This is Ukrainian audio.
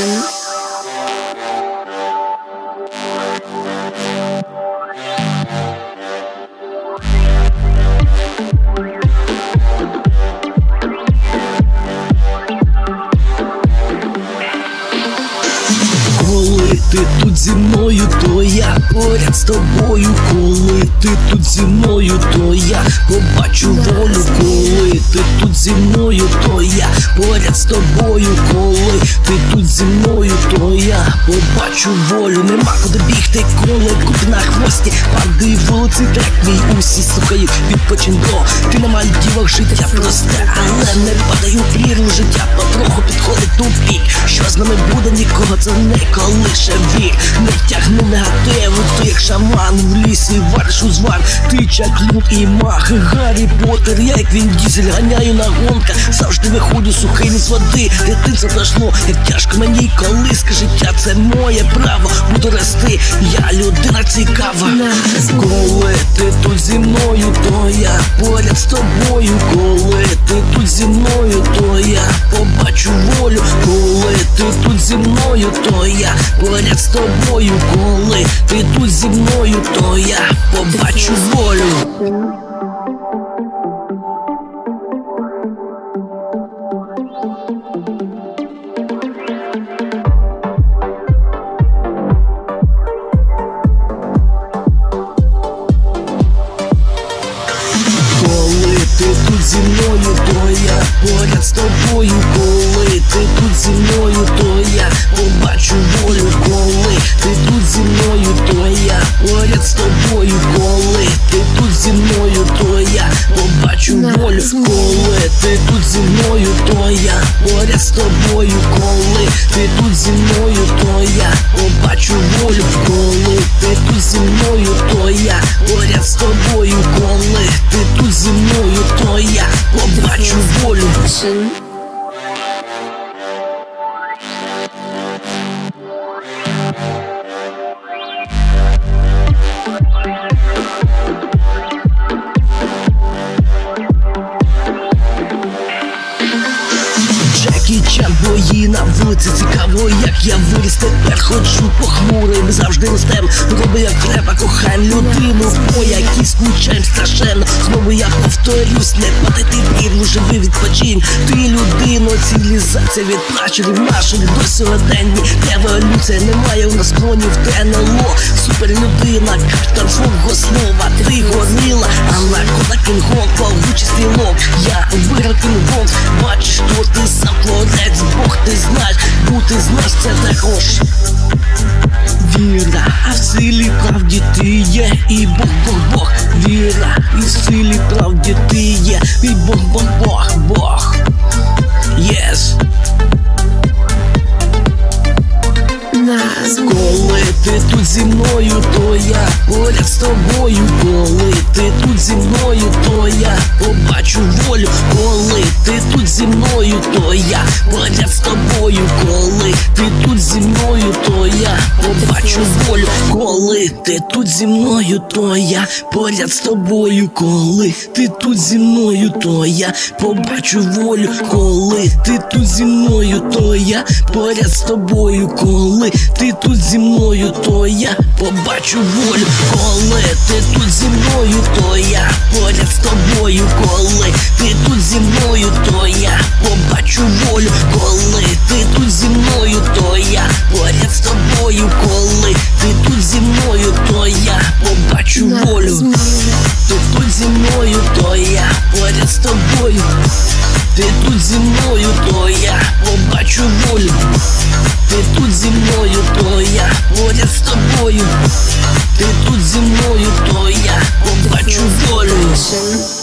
Production. Коли ти тут зі мною, то я поряд з тобою. Коли ти тут зі мною, то я побачу волю. Коли ти тут зі мною, то я поряд з тобою. Коли ти тут зі мною, то я побачу волю. Нема куди бігти, коли куди на хвості. Пади вулиці, мій усі слухають відпочин бро Ти на Мальдівах життя просте, але не падаю в прірву життя потроху підходить тупік. Що з нами буде, нікого це не колише вік Не тягни негативу, ти як шаман в лісі вариш узвар Ти чаклун і мах, Гаррі Поттер, я як він дізель ганяю на гонках. Завжди виходжу сухий з води, дитинство пройшло, як тяжко мені колиска життя, це моє право, буду рости, я людина цікава. Коли ти тут зі мною, то я поряд з тобою, побачу волю, коли ти тут зі мною, то я поряд з тобою, коли ти тут зі мною, то я побачу волю. Коли ти тут зі мною, то я поряд з тобою, тут зі мною, то я побачу волю, коли ти тут зі мною, то я поряд з тобою, коли ти тут зі мною, то я побачу волю, коли ти тут зі мною, то я поряд з тобою, коли ти тут зі мною, то я побачу волю, коли ти тут зі мною, то я поряд з тобою, коли ти тут зі мною, то я побачу волю. Чан на вулиці цікаво, як я виріс тепер ходжу похмурим, завжди ростем, роби як треба, кохаєм людину, по якій скучаєм страшенно. Знову я повторюсь, не падати пірну, живи відпочинь. Ти людино, цивілізація від пращурів наших до сьогодення. Еволюція немає у нас клонів ТНЛО. Суперлюдина, картор свого слова. Ти горила, але кода кінгон, павучий стрілок. Виграв кінгон, бачиш, що ти сам творець, Бог ти знаєш, бути знаєш, це також. Віра, а в силі правді ти є, і Бог, Бог, Бог, віра, і в силі правді ти є, і Бог, Бог, Бог, Бог. Назва. Коли ти тут зі то я поряд з тобою, то я тобою, коли ти тут зі мною, то я побачу волю, коли ти тут зі мною, то я поряд з тобою, коли ти тут зі мною, то я побачу волю, коли ти тут зі мною, то я поряд з тобою, коли ти тут зі мною, то я побачу волю, коли ти тут зі мною, то я поряд з тобою, коли ти тут зі мною, то я побачу волю, коли ти тут зі мною, то я поряд з тобою, коли ти тут зі мною, то я побачу волю. Ти тут зі мною, то я поряд з тобою. Ти тут зі мною, то я побачу волю. Ти тут зі мною, то я поряд з тобою. Ти тут зі мною, то я побачу волю.